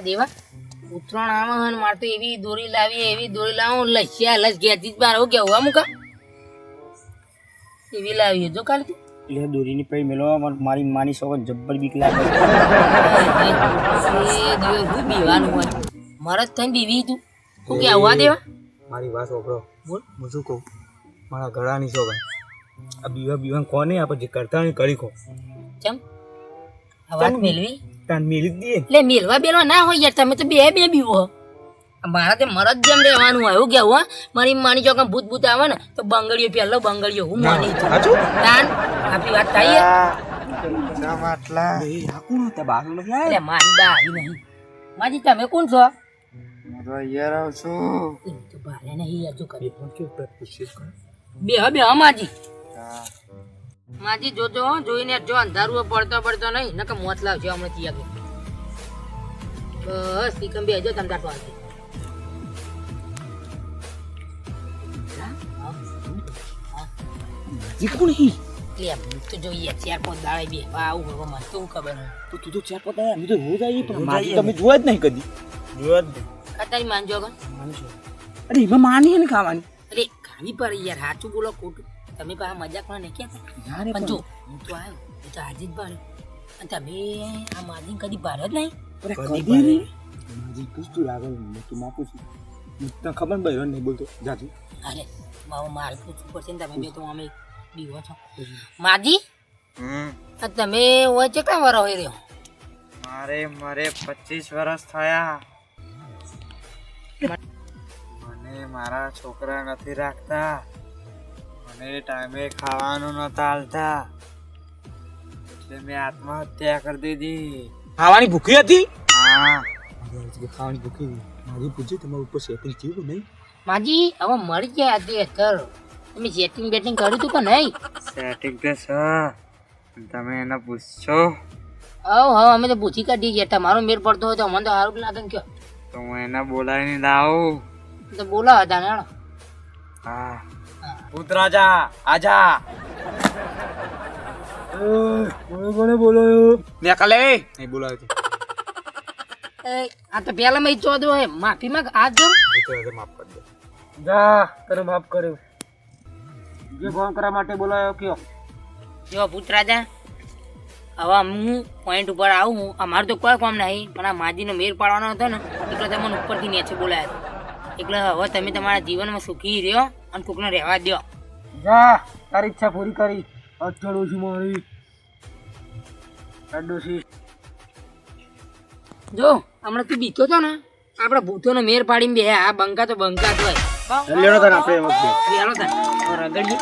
અરે દેવા. ઉત્તરાયણ આવે હન મારે તો એવી દોરી લાવી એવી દોરી લાવું લસ્યા લસ ઘેરથી જ બહાર આવું કેવું હા મુકા? એવી લાવી જો કાલે તું. એટલે દોરીની પૈ મેલો મારી માની સોગન જબ્બર બીક લાગે. એ દિવસ હું બીવાનું હોય મારે જ થઈને બીવી તું. હું કેવું આવવા દેવા? મારી વાત સાંભળો બોલ. હું શું કહું? મારા ગળાની સોગન આ બીવા બીવા કોને આપણે જે કરતા ને કરી ખો. ચમ? આ વાત મેળવી તાન મેલી દે એટલે મેલવા બેલવા ના હોય યાર તમે તો બે બે બીવો હો. મારા તે મરદ જેમ રહેવાનું હોય એવું કેવું હા. મારી માની જો ભૂત ભૂત આવે ને તો બંગડીઓ પહેલો બંગડીઓ હું માની છું. સાચું? તાન આપણી વાત થાય એ આ કોણ હતા? નથી એટલે મારી બા આવી નહીં. માજી તમે કોણ છો? આવ્યા છું. એ તો બારે નહીં હજુ કરી બે હા બે હ. માજી જોજો જોઈને જો અંધારું પડતો પડતો નહીં નકર મોત લાવજો હમણાં ત્યાં કે બસ પીકમ બે જો તમ તાર પાસે જી કોણ હી? એટલે તો જોઈએ ચાર પાંચ દાડે બે આવું હવે મને શું ખબર તો તું તો ચાર પતા અમે તો રોજ આવીએ પણ માજી તમે જોવા જ નહીં કદી. જોવા જ નહીં. ખાતારી માનજો કે અરે એમાં માની ને ખાવાની? અરે ખાવી પડે યાર સાચું બોલો ખોટું. તમે પાછા મજાકમાં નહીં કહેતા? પણ જો હું તો આવ્યો હું તો આજે જ ભાડ્યો અને તમે આ માજી કદી ભાડ્યો જ નહીં? અરે કદી નહીં. માજી પૂછતું લાગે મેં તું માં પૂછ્યું તને ખબર ને બહેરો નહીં બોલતો જાજુ. અરે મારો મારે પૂછવું પડશે ને તમે બે તો અમે બીવો છો. માજી? તમે હોય કેટલા વાર હોય રહ્યો? મારે મારે પચીસ વર્ષ થયા. મને મારા છોકરા નથી રાખતા. મને ટાઈમે ખાવાનું નતા હાલતા. એટલે મેં આત્મહત્યા કરી દીધી. ખાવાની ભૂખી હતી? હા. ખાવાની ભૂખી હતી. મારી પૂછ્યું તમારું ઉપર સેટિંગ થયું નહીં? માજી હવે મળી ગયા આજે સર તમે સેટિંગ બેટિંગ કર્યું હતું કે નહીં? સેટિંગ તો છે. તમે એને પૂછશો. હવ હવ અમે તો પૂછી કાઢી ગયા તમારો મેર પડતો હોય તો અમને તો સારું લાગે ને કયો? તો હું એને બોલાવીને લાવું. તો બોલાવ હતા ને પુત્રાજા આજા. કોને બોલાયો? ને કાલે નહીં બોલાયો એ આ તો પહેલા મેં ચોદો હે માફી માંગ આજ જો. તો માફ કરી દે. જા તને માફ કર્યો. જે ફોન કરવા માટે બોલાયો કયો? જો પુત્રાજા હવે હું પોઈન્ટ ઉપર આવું હું અમારું તો કોઈ કામ નહીં પણ આ માજીનો મેર પાડવાનો હતો ને એટલે તમને ઉપરથી નીચે બોલાયા હતા. એટલે હવે તમે તમારા જીવનમાં સુખી રહ્યો અને કોકને રહેવા દો જા તારી ઈચ્છા પૂરી કરી. અઠવાડું છું મારી. અડોશી જો હમણાં તું બીતો હતો ને આપણે ભૂતોનો મેર પાડીને બે આ બંકા તો બંકા જ હોય લેણો તને આપણે રગડીએ